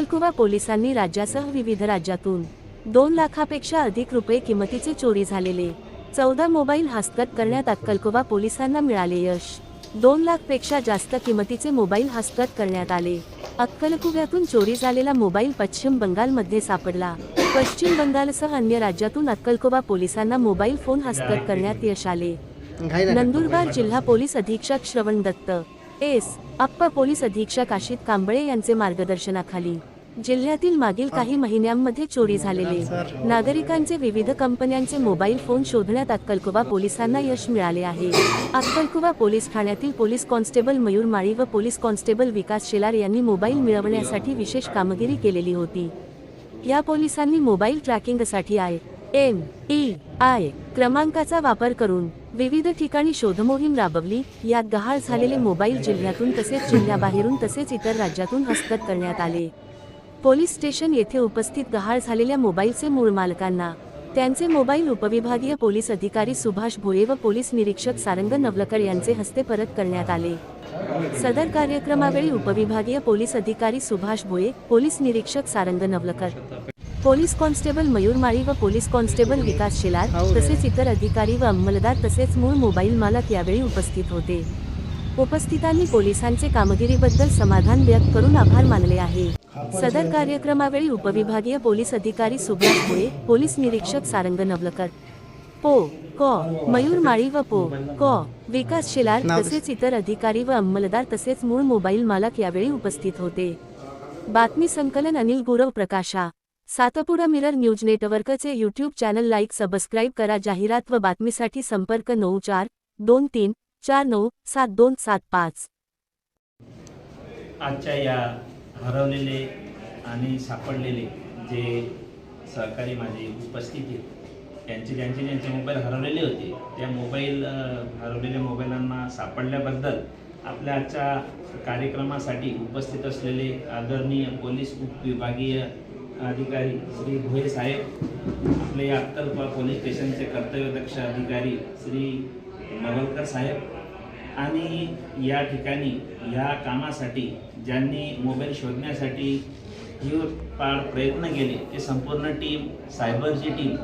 अक्कलकुवा पोलिसांनी राज्यासह विविध राज्यातून दोन लाखापेक्षा अधिक रुपये किमतीचे चोरी झालेले. चौदा मोबाईल हस्तगत करण्यात अक्कलकुवा पोलिसांना मिळाले यश. दोन लाखपेक्षा जास्त किमतीचे मोबाईल हस्तगत करण्यात आले. अक्कलकुव्यातून चोरी झालेला मोबाईल पश्चिम बंगालमध्ये सापडला. पश्चिम बंगालसह अन्य राज्यातून अक्कलकुवा पोलिसांना मोबाईल फोन हस्तगत करण्यात यश आले. नंदुरबार जिल्हा पोलीस अधीक्षक श्रवण दत्त एस अप्पा पोलीस अधीक्षक आशित कांबळे यांचे मार्गदर्शनाखाली. जिल्ह्यातील मागील काही महिन्यांमध्ये चोरी झालेले. नागरिकांचे विविध कंपन्यांचे मोबाईल फोन शोधण्यात अक्कलकुवा पोलिसांना यश मिळाले आहे. अक्कलकुवा पोलीस ठाण्यातील पोलीस कॉन्स्टेबल मयूर माळी व पोलीस कॉन्स्टेबल विकास शेलार यांनी मोबाईल मिळवण्यासाठी विशेष कामगिरी केलेली होती. या पोलिसांनी मोबाईल ट्रॅकिंगसाठी आय एम ई आय क्रमांकाचा वापर करून विविध ठिकाणी शोधमोहीम राबवली. यात गहाळ झालेले मोबाईल जिल्ह्यातून तसेच जिल्ह्याबाहेरून तसेच इतर राज्यातून हस्तगत करण्यात आले. पोलीस स्टेशन येथे उपस्थित गहाळ झालेल्या मोबाईलचे मूळ मालकांना त्यांचे मोबाईल उपविभागीय पोलीस अधिकारी सुभाष भोये व पोलीस निरीक्षक सारंग नवलकर यांचे हस्ते परत करण्यात आले. सदर कार्यक्रमावेळी उपविभागीय पोलीस अधिकारी सुभाष भोये पोलीस निरीक्षक सारंग नवलकर पोलीस कॉन्स्टेबल मयूर माळी व पोलीस कॉन्स्टेबल विकास शेलार तसेच इतर अधिकारी व अंमलदार तसेच मूळ मोबाईल मालक यावेळी उपस्थित होते. उपस्थितांनी पोलिसांचे कामगिरीबद्दल समाधान व्यक्त करून आभार मानले आहे. सदर कार्यक्रमावेळी उपविभागीय पोलीस अधिकारी सुभाष भोये पोलीस निरीक्षक सारंग नवलकर. पो क मयूर माळी व पो क विकास शेलार तसेच इतर अधिकारी व अंमलदार तसेच मूळ मोबाईल मालक यावेळी उपस्थित होते. बातमी संकलन अनिल गुरव प्रकाशा. सातपुडा मिरर न्यूज नेटवर्कचे यूट्यूब चॅनल लाईक सबस्क्राईब करा. जाहिरात व बातमीसाठी संपर्क नऊ चार दोन तीन चार नऊ सात दोन सात पाच. आजच्या या हरवलेले आणि सापडलेले जे सहकारी माझे उपस्थित आहेत त्यांचे ज्यांचे ज्यांचे मोबाईल हरवलेले होते त्या मोबाईल हरवलेल्या मोबाईलांना सापडल्याबद्दल आपल्या आजच्या कार्यक्रमासाठी उपस्थित असलेले आदरणीय पोलीस उपविभागीय अधिकारी श्री भोये साहेब आपले या अक्कलपा पोलीस स्टेशनचे कर्तव्यदक्ष अधिकारी श्री नवलकर साहेब. आणि या ठिकाणी या कामासाठी ज्यांनी मोबाईल शोधण्यासाठी जीवपाड प्रयत्न केले ते संपूर्ण टीम सायबरची टीम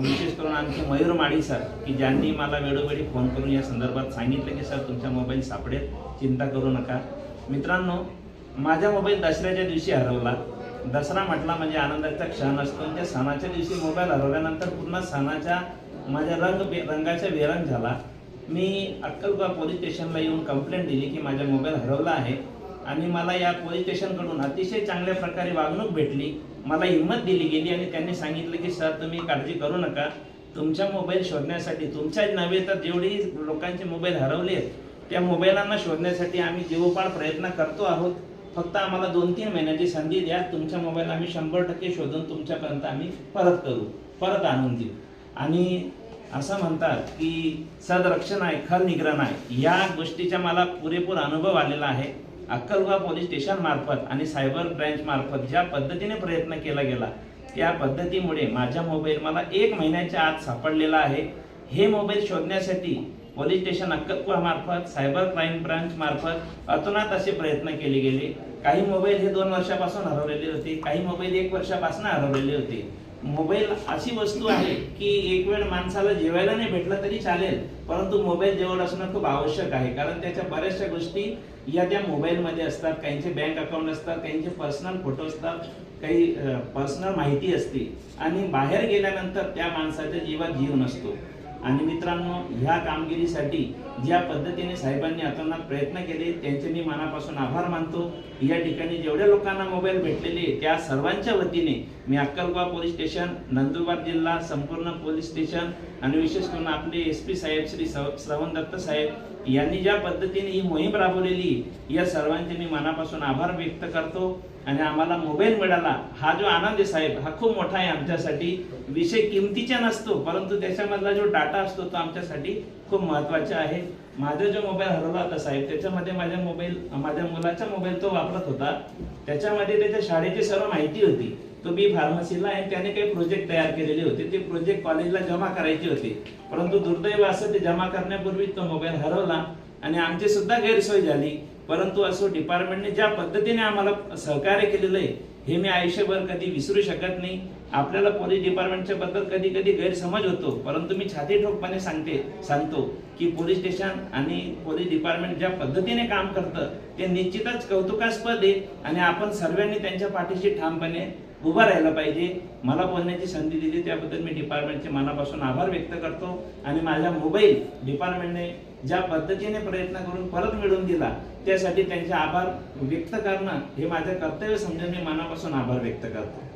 विशेष करून आणखी मयूर माळी सर की ज्यांनी मला वेळोवेळी फोन करून या संदर्भात सांगितलं की सर तुमचा मोबाईल सापडेल चिंता करू नका. मित्रांनो माझा मोबाईल दसऱ्याच्या दिवशी हरवला. दसरा म्हटला म्हणजे आनंदाचा क्षण असतो त्या सणाच्या दिवशी मोबाईल हरवल्यानंतर पूर्ण सणाच्या माझ्या रंग बे- रंगाचा विरंग झाला. मी अक्कलकुवा पोलीस स्टेशनला येऊन कंप्लेंट दिली की माझा मोबाईल हरवला आहे आणि मला या पोलीस स्टेशनकडून अतिशय चांगल्या प्रकारे वागणूक भेटली. मला हिंमत दिली गेली आणि त्यांनी सांगितलं की सर तुम्ही काळजी करू नका. तुमचा मोबाईल शोधण्यासाठी तुमच्याच नव्हे तर जेवढी लोकांचे मोबाईल हरवले आहेत त्या मोबाईलांना शोधण्यासाठी आम्ही जीवोपाड प्रयत्न करतो आहोत. फक्त आम्हाला दोन तीन महिन्याची संधी द्या. तुमचा मोबाईल आम्ही शंभर टक्के शोधून तुमच्यापर्यंत आम्ही परत करू परत आणून देऊ. आणि असं म्हणतात की सदरक्षण आहे खर निग्रहण आहे या गोष्टीचा मला पुरेपूर अनुभव आलेला आहे. अक्कलगाव पोलीस स्टेशनमार्फत आणि सायबर ब्रँचमार्फत ज्या पद्धतीने प्रयत्न केला गेला त्या पद्धतीमुळे माझा मोबाईल मला एक महिन्याच्या आत सापडलेला आहे. हे मोबाईल शोधण्यासाठी पोलीस स्टेशन अक्कलकुवामार्फत सायबर क्राईम ब्रँचमार्फत अतोनात असे प्रयत्न केले गेले. काही मोबाईल हे दोन वर्षापासून हरवलेले होते काही मोबाईल एक वर्षापासून हरवलेले होते. मोबाईल अशी वस्तू आहे की एक वेळ माणसाला जेवायला नाही भेटलं तरी चालेल परंतु मोबाईल जवळ असणं खूप आवश्यक आहे. कारण त्याच्या बऱ्याचशा गोष्टी या त्या मोबाईलमध्ये असतात. काहींचे बँक अकाउंट असतात काहींचे पर्सनल फोटो असतात काही पर्सनल माहिती असते. आणि बाहेर गेल्यानंतर त्या माणसाच्या जीवात जीव नसतो. आणि मित्रांनो ह्या कामगिरीसाठी ज्या पद्धतीने साहेबांनी अतोनात प्रयत्न केले त्यांचे मी मनापासून आभार मानतो. या ठिकाणी जेवढ्या लोकांना मोबाईल भेटलेले त्या सर्वांच्या वतीने मी अक्कलगाव पोलीस स्टेशन नंदुरबार जिल्हा संपूर्ण पोलीस स्टेशन आणि विशेष करून आपले एस पी साहेब श्री श्रवण दत्त साहेब यांनी ज्या पद्धतीने ही मोहीम राबवलेली या सर्वांचे मी मनापासून आभार व्यक्त करतो. आणि आम्हाला मोबाईल मिळाला. हा जो आनंद आहे साहेब हा खूप मोठा आहे आमच्यासाठी. विषय किमतीचा नसतो परंतु त्याच्यामधला जो डाटा असतो तो आमच्यासाठी खूप महत्त्वाचा आहे. माझा जो मोबाईल हरवला होता साहेब त्याच्यामध्ये माझ्या मोबाईल माझ्या मुलाचा मोबाईल तो वापरत होता. त्याच्यामध्ये त्याच्या शाळेची सर्व माहिती होती. तो बी फार्मसीला आहे त्याने काही प्रोजेक्ट तयार केलेले होते. ते प्रोजेक्ट कॉलेजला जमा करायचे होते. परंतु दुर्दैव असं ते जमा करण्यापूर्वी तो मोबाईल हरवला आणि आमची सुद्धा गैरसोय झाली. परंतु असं डिपार्टमेंटने ज्या पद्धतीने आम्हाला सहकार्य केलेलं आहे हे मी आयुष्यभर कधी विसरू शकत नाही. आपल्याला पोलीस डिपार्टमेंटच्या बद्दल कधी कधी गैरसमज होतो. परंतु मी छाती ठोकपणे सांगते सांगतो की पोलीस स्टेशन आणि पोलीस डिपार्टमेंट ज्या पद्धतीने काम करतं ते निश्चितच कौतुकास्पद आहे आणि आपण सर्वांनी त्यांच्या पाठीशी ठामपणे उभा राहायला पाहिजे. मला बोलण्याची संधी दिली त्याबद्दल मी डिपार्टमेंटचे मनापासून आभार व्यक्त करतो. आणि माझा मोबाईल डिपार्टमेंटने ज्या पद्धतीने प्रयत्न करून परत मिळवून दिला त्यासाठी त्यांचे आभार व्यक्त करणं हे माझं कर्तव्य समजून मी मनापासून आभार व्यक्त करतो.